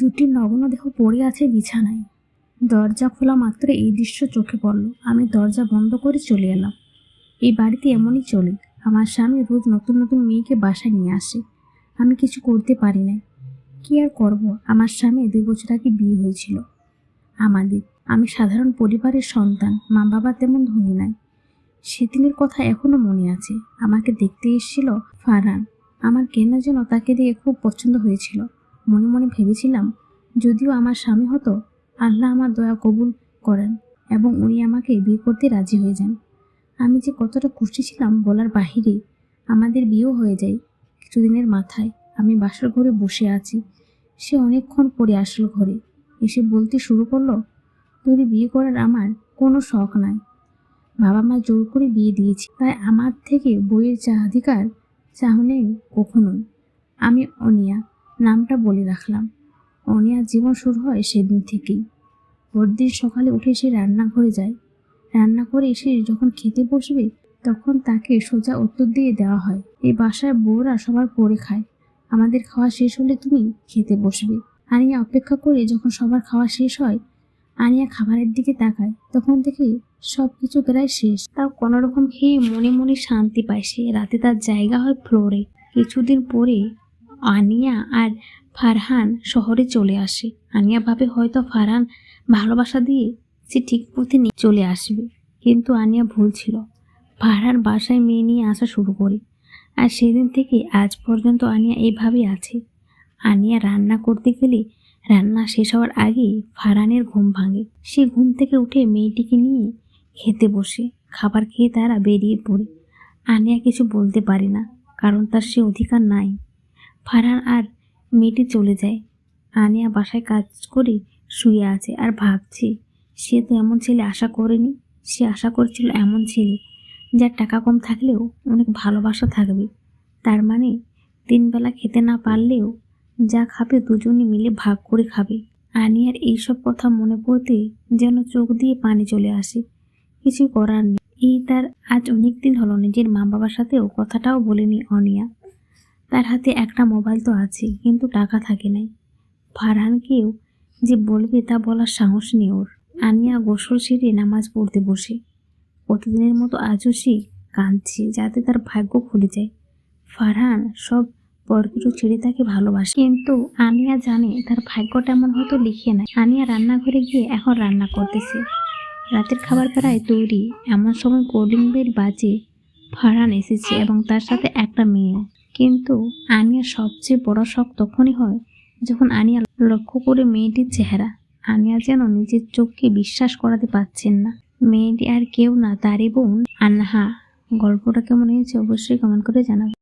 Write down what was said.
দুটি নগ্ন দেহ পড়ে আছে বিছানায়। দরজা খোলা মাত্র এই দৃশ্য চোখে পড়ল। আমি দরজা বন্ধ করে চলে এলাম। এই বাড়িতে এমনই চলে। আমার স্বামী রোজ নতুন নতুন মেয়েকে বাসায় নিয়ে আসে। আমি কিছু করতে পারি না কি আর করব? আমার স্বামী দুই বছর আগে বিয়ে হয়েছিল। আমাদের, আমি সাধারণ পরিবারের সন্তান। মা বাবা তেমন ধনী নাই। সেদিনের কথা এখনও মনে আছে। আমাকে দেখতে এসেছিল ফারহান। আমার কেন যেন তাকে দিয়ে খুব পছন্দ হয়েছিল। মনে মনে ভেবেছিলাম, যদিও আমার স্বামী হতো, আল্লাহ আমার দয়া কবুল করেন এবং উনি আমাকে বিয়ে করতে রাজি হয়ে যান। আমি যে কতটা খুশি ছিলাম বলার বাহিরে আমাদের বিয়েও হয়ে যায় কিছুদিনের মাথায়। আমি বাসার ঘরে বসে আছি। সে অনেকক্ষণ পরে আসলো ঘরে। এসে বলতে শুরু করল, তোর বিয়ে করার আমার কোনো শখ নাই। বাবা মা জোর করে বিয়ে দিয়েছি। তাই আমার থেকে বইয়ের চাহিদার চাহ নেই কখনোই। আমি অনিয়া। নামটা বলে রাখলাম। অনিয়ার জীবন শুরু হয় সেদিন থেকেই। পরদিন সকালে উঠে সে রান্নাঘরে যায়। রান্না করে এসে যখন খেতে বসবে, তখন তাকে সোজা উত্তর দিয়ে দেওয়া হয়, এই বাসায় বউরা সবার পরে খায়। আমাদের খাওয়া শেষ হলে তুমি খেতে বসবে। আনিয়া অপেক্ষা করে যখন সবার খাওয়া শেষ হয়, আনিয়া খাবারের দিকে তাকায়। তখন থেকে সব কিছু প্রায় শেষ। তাও কোনো রকম খেয়ে মনে মনে শান্তি পায় সে। রাতে তার জায়গা হয় ফ্লোরে। কিছুদিন পরে আনিয়া আর ফারহান শহরে চলে আসে। আনিয়া ভাবে হয়তো ফারহান ভালোবাসা দিয়ে সে ঠিক পথে নিয়ে চলে আসবে। কিন্তু আনিয়া ভুল ছিল। ফারহান বাসায় মেয়ে নিয়ে আসা শুরু করে। আর সেদিন থেকে আজ পর্যন্ত আনিয়া এইভাবেই আছে। আনিয়া রান্না করতে গেলে রান্না শেষ হওয়ার আগেই ফারহানের ঘুম ভাঙে। সে ঘুম থেকে উঠে মেয়েটিকে নিয়ে খেতে বসে। খাবার খেয়ে তারা বেরিয়ে পড়ে। আনিয়া কিছু বলতে পারে না, কারণ তার সে অধিকার নাই। ফারহান আর মেয়েটি চলে যায়। আনিয়া বাসায় কাজ করে শুয়ে আছে আর ভাবছে, সে তো এমন ছেলে আশা করেনি। সে আশা করেছিল এমন ছেলে যার টাকা কম থাকলেও অনেক ভালোবাসা থাকবে। তার মানে তিনবেলা খেতে না পারলেও যা খাবে দুজনে মিলে ভাগ করে খাবে। আনিয়ার এইসব কথা মনে পড়তে যেন চোখ দিয়ে পানি চলে আসে। কিছু করার নেই। এই তার আজ অনেক দিন হলো নিজের মা বাবার সাথেও কথাটাও বলেনি অনিয়া। তার হাতে একটা মোবাইল তো আছে কিন্তু টাকা থাকে নাই। ফারহানকেও যে বলবে তা বলার সাহস নেই ওর। আনিয়া গোসল সেরে নামাজ পড়তে বসে। প্রতিদিনের মতো আজও সে কাঁদছে যাতে তার ভাগ্য খুলে যায়। ফারহান সব পরকিটু ছেড়ে তাকে ভালোবাসে, কিন্তু আনিয়া জানে তার ভাগ্যটা এমন হয়তো লিখে নেয় আনিয়া রান্নাঘরে গিয়ে এখন রান্না করতেছে। রাতের খাবার প্রায় তৈরি, এমন সময় কোল্ডিং বেল বাজে। ফারহান এসেছে এবং তার সাথে একটা মেয়েও কিন্তু আনিয়ার সবচেয়ে বড় শখ তখনই হয় যখন আনিয়া লক্ষ্য করে মেয়েটির চেহারা। আনিয়া যেন নিজের চোখকে বিশ্বাস করাতে পারছেন না। মেয়েটি আর কেউ না, তারই বোন। আনহা গল্পটা কেমন হয়েছে অবশ্যই কমেন্ট করে জানাবে।